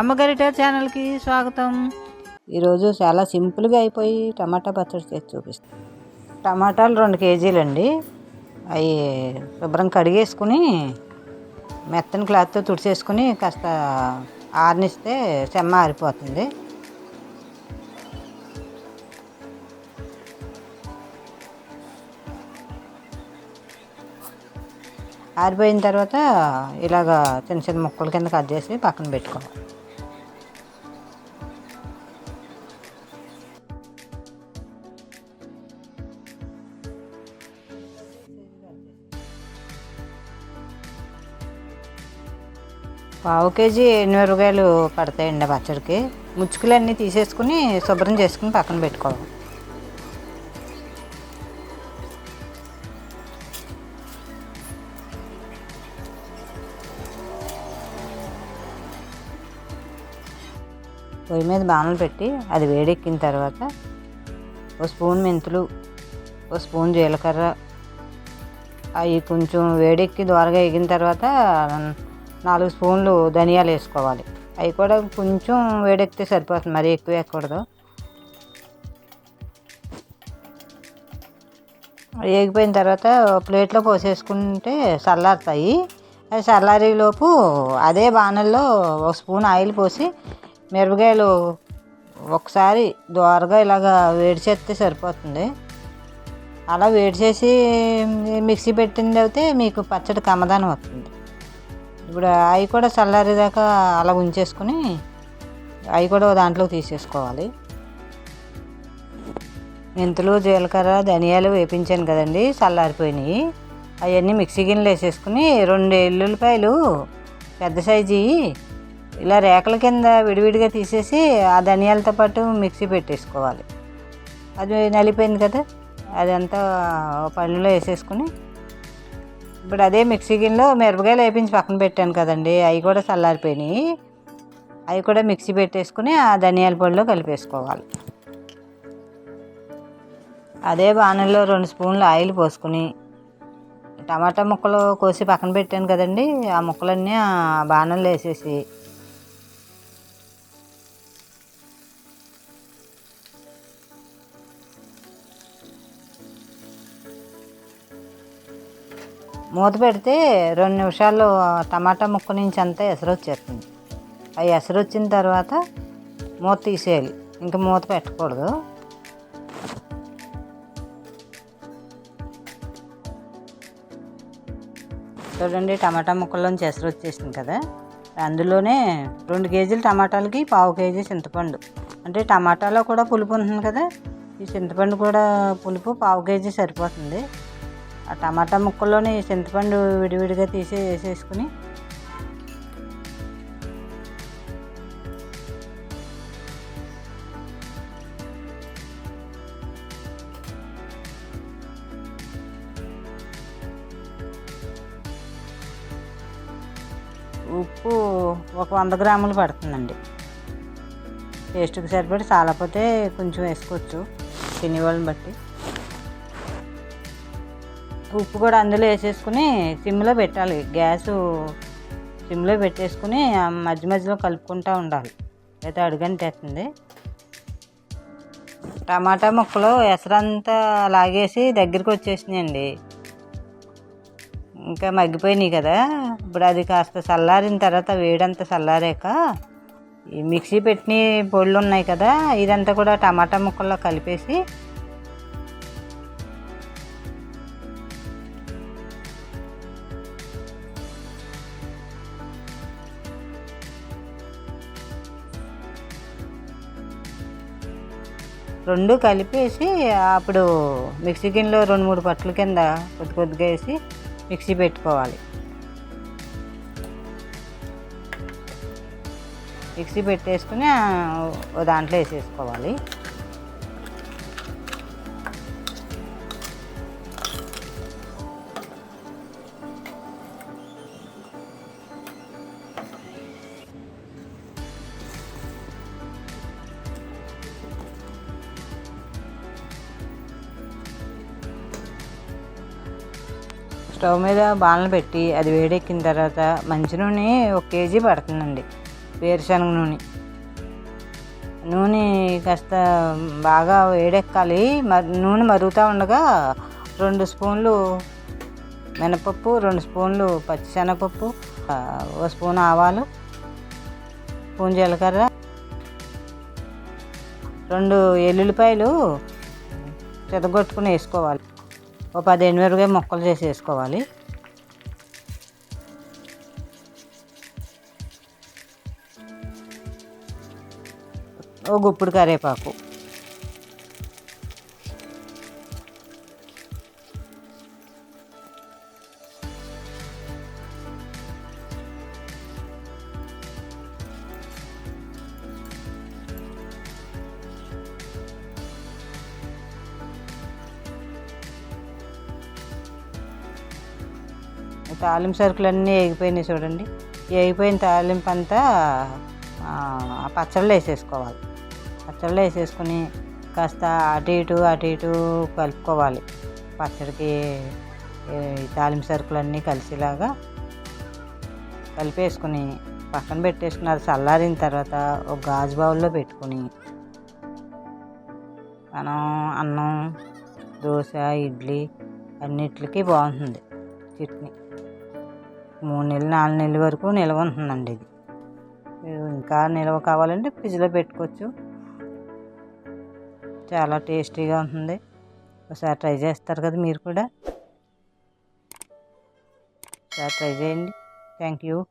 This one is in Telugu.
అమ్మగారిట ఛానల్కి స్వాగతం. ఈరోజు చాలా సింపుల్గా అయిపోయి టమాటా పచ్చడి చేసి చూపిస్తాను టమాటాలు రెండు కేజీలండి. అవి శుభ్రం కడిగేసుకుని మెత్తని క్లాత్తో తుడిచేసుకుని కాస్త ఆరినిస్తే చెమ్మ ఆరిపోతుంది. ఆరిపోయిన తర్వాత ఇలాగ చిన్న చిన్న ముక్కల కింద కట్ చేసి పక్కన పెట్టుకోవాలి. పావు కేజీ ఎనిమిరకాయలు పడతాయండి ఆ పచ్చడికి. ముచ్చుకులన్నీ తీసేసుకుని శుభ్రం చేసుకుని పక్కన పెట్టుకోవాలి. పొయ్యి మీద బాణలు పెట్టి అది వేడెక్కిన తర్వాత ఓ స్పూన్ మెంతులు ఓ స్పూన్ జీలకర్ర అవి కొంచెం వేడెక్కి ద్వారగా ఎగిన తర్వాత నాలుగు స్పూన్లు ధనియాలు వేసుకోవాలి. అవి కూడా కొంచెం వేడెక్కితే సరిపోతుంది. మరీ ఎక్కువ వేయకూడదు. వేగిపోయిన తర్వాత ప్లేట్లో పోసేసుకుంటే చల్లారుతాయి. అది చల్లారేలోపు అదే బాణల్లో ఒక స్పూన్ ఆయిల్ పోసి మిరపకాయలు ఒకసారి దోరగా ఇలాగా వేడి చేస్తే సరిపోతుంది. అలా వేడి చేసి మిక్సీ పెట్టింది అయితే మీకు పచ్చడి కమ్మదానం వస్తుంది. ఇప్పుడు అవి కూడా చల్లారేదాకా అలా ఉంచేసుకుని అవి కూడా దాంట్లో తీసేసుకోవాలి. మెంతులు జీలకర్ర ధనియాలు వేపించాను కదండి చల్లారిపోయినాయి. అవన్నీ మిక్సీ గిన్నెలు వేసేసుకుని రెండు ఎల్లుల్లిపాయలు పెద్ద సైజు ఇలా రేకల కింద విడివిడిగా తీసేసి ఆ ధనియాలతో పాటు మిక్సీ పెట్టేసుకోవాలి. అది నలిపోయింది కదా అదంతా పళ్ళులో వేసేసుకుని ఇప్పుడు అదే మిక్సీ గిన్నెలో మిరపకాయలు వేపించి పక్కన పెట్టాను కదండి. అవి కూడా చల్లారిపోయినాయి. అవి కూడా మిక్సీ పెట్టేసుకుని ఆ ధనియాల పొడిలో కలిపేసుకోవాలి. అదే బాణల్లో రెండు స్పూన్లు ఆయిల్ పోసుకుని టమాటా ముక్కలు కోసి పక్కన పెట్టాను కదండి. ఆ ముక్కలన్నీ ఆ బాణంలో వేసేసి మూత పెడితే రెండు నిమిషాల్లో టమాటా ముక్క నుంచి అంతా ఎసరు వచ్చేస్తుంది. ఆ ఎసరు వచ్చిన తర్వాత మూత తీసేయాలి. ఇంకా మూత పెట్టకూడదు. చూడండి టమాటా ముక్కల్లోంచి ఎసరు వచ్చేసింది కదా. అందులోనే రెండు కేజీలు టమాటాలకి పావు కేజీ చింతపండు. అంటే టమాటాలో కూడా పులుపు ఉంటుంది కదా. ఈ చింతపండు కూడా పులుపు పావు కేజీ సరిపోతుంది. ఆ టమాటా ముక్కల్లోనే చింతపండు విడివిడిగా తీసి వేసేసుకుని ఉప్పు ఒక వంద గ్రాములు పడుతుందండి. టేస్ట్కి సరిపడి చాలపోతే కొంచెం వేసుకోవచ్చు. తినేవాళ్ళని బట్టి. ఉప్పు కూడా అందులో వేసేసుకుని సిమ్లో పెట్టాలి. గ్యాస్ సిమ్లో పెట్టేసుకుని మధ్య మధ్యలో కలుపుకుంటూ ఉండాలి. అయితే అడుగంటేస్తుంది. టమాటా ముక్కలు ఎసరంతా లాగేసి దగ్గరికి వచ్చేసినాయండి. ఇంకా మగ్గిపోయినాయి కదా. ఇప్పుడు అది కాస్త చల్లారిన తర్వాత వేడంతా చల్లారాక ఈ మిక్సీ పెట్టిన పొళ్ళు ఉన్నాయి కదా ఇదంతా కూడా టమాటా ముక్కల్లో కలిపేసి రెండు కలిపేసి అప్పుడు మిక్సీ గిన్నెలో రెండు మూడు పట్ల కింద కొద్ది కొద్దిగా వేసి మిక్సీ పెట్టుకోవాలి. మిక్సీ పెట్టేసుకుని ఓ దాంట్లో వేసేసుకోవాలి. స్టవ్ మీద బాణలు పెట్టి అది వేడెక్కిన తర్వాత మంచి నూనె ఒక కేజీ పడుతుందండి వేరుశనగ నూనె. నూనె కాస్త బాగా వేడెక్కాలి మరి నూనె మరుగుతూ ఉండగా రెండు స్పూన్లు మినపప్పు రెండు స్పూన్లు పచ్చిశనగపప్పు ఒక స్పూన్ ఆవాలు స్పూన్ జీలకర్ర రెండు ఎల్లుల్లిపాయలు చెదగొట్టుకుని వేసుకోవాలి. ఓ పదిహేను ఎనిమిదిగా ముక్కలు చేసి వేసుకోవాలి. ఓ గుప్పుడు కరివేపాకు. తాలింపు సరుకులు అన్నీ చూడండి. ఎగిపోయిన వేగిపోయిన తాలింపు అంతా పచ్చళ్ళు వేసేసుకోవాలి. పచ్చళ్ళు వేసేసుకుని కాస్త అటు ఇటు అటు ఇటు కలుపుకోవాలి. పచ్చడికి తాలింపు సరుకులన్నీ కలిసేలాగా కలిపేసుకుని పక్కన పెట్టేసుకున్నారు. చల్లారిన తర్వాత ఒక గాజు బౌల్లో పెట్టుకుని మనం అన్నం దోశ ఇడ్లీ అన్నిటికీ బాగుంటుంది. చట్నీ. మూడు నెలలు నాలుగు నెలల వరకు నిల్వ ఉంటుందండి ఇది. మీరు ఇంకా నిల్వ కావాలంటే ఫ్రిడ్జ్లో పెట్టుకోవచ్చు. చాలా టేస్టీగా ఉంటుంది. ఒకసారి ట్రై చేస్తారు కదా మీరు కూడా. ఒకసారి ట్రై చేయండి. Thank you.